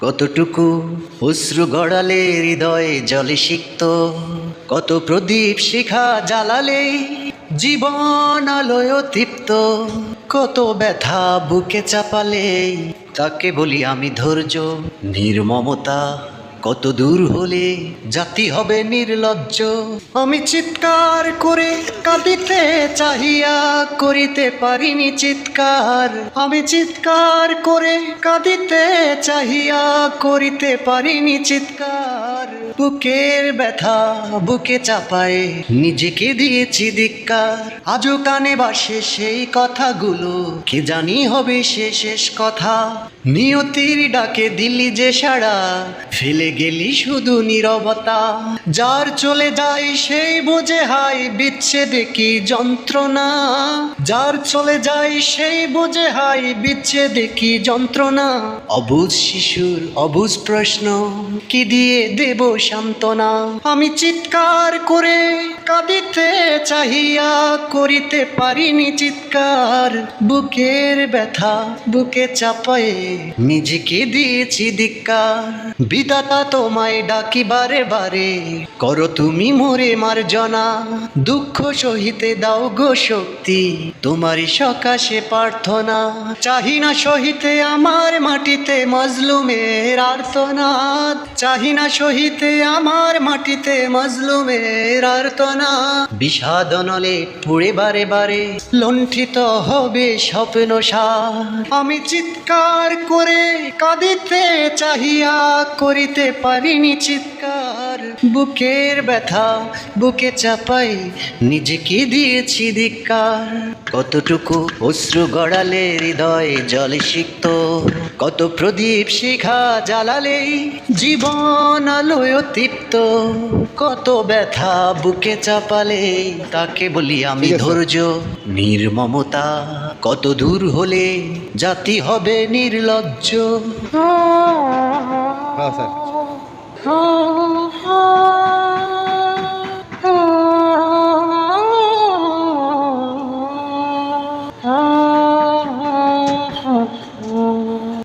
কতটুকু অশ্রু গড়ালে হৃদয়ে জলে সিক্ত, কত প্রদীপ শিখা জ্বালালে জীবন আলোয় তৃপ্ত, কত ব্যথা বুকে চাপালে, তাকে বলি আমি ধৈর্য, নির্মমতা। কত দূর হলে জাতি হবে নির্লজ্জ। আমি চিৎকার করে কাঁদিতে চাহিয়া করিতে পারিনি চিৎকার। আমি চিৎকার করে কাঁদিতে চাহিয়া করিতে পারিনি চিৎকার। বুকের ব্যথা বুকে চাপায় নিজেকে দিয়েছি ধিক্কার। আজও কানে বাসে সেই কথাগুলো, কে জানি হবে সে শেষ কথা। নিয়তির ডাকে দিল্লি যে সাড়া, ফেলে গেলি শুধু নীরবতা। যার চলে যায় সেই বোঝে হাই বিচ্ছেদে কি যন্ত্রণা। যার চলে যায় সেই বোঝে হাই বিচ্ছেদে কি যন্ত্রণা। অবুঝ শিশুর অবুঝ প্রশ্ন, কি দিয়ে দেব সান্ত্বনা? আমি চিৎকার করে কাঁদিতে চাহিয়া করিতে পারিনি চিৎকার। বুকের ব্যথা, বুকে চাপায়ে নিজেকে দিয়েছি ধিক্কার। বিদাতা তোমায় ডাকি বারে বারে। করো তুমি মোরে মার্জনা, দুঃখ সহিতে দাও গো শক্তি। তোমারই সকাশে প্রার্থনা চাহি না সহিতে আমার মাটিতে মজলুমের আর্তনাদ। চাহি না সহিতে আমার মাটিতে মজলুমের আর্তনাদ। বিষাদ নলে পুড়ে বারে বারে, লণ্ঠিত হবে স্বপ্ন সার। আমি চিৎকার করে কাঁদিতে চাহিয়া করিতে পারিনি চিৎকার। বুকের ব্যথা বুকে চাপাই নিজেকে দিয়েছি ধিক্কার। কতটুকু অশ্রু গড়ালে হৃদয়ে জলে সিক্ত কত প্রদীপ শিখা জ্বালালে জীবন আলোয় তৃপ্ত কত ব্যথা বুকে চাপালে তাকে বলি আমি ধৈর্য নির্মমতা। কত দূর হলে জাতি হবে নির্লজ্জ। Oh.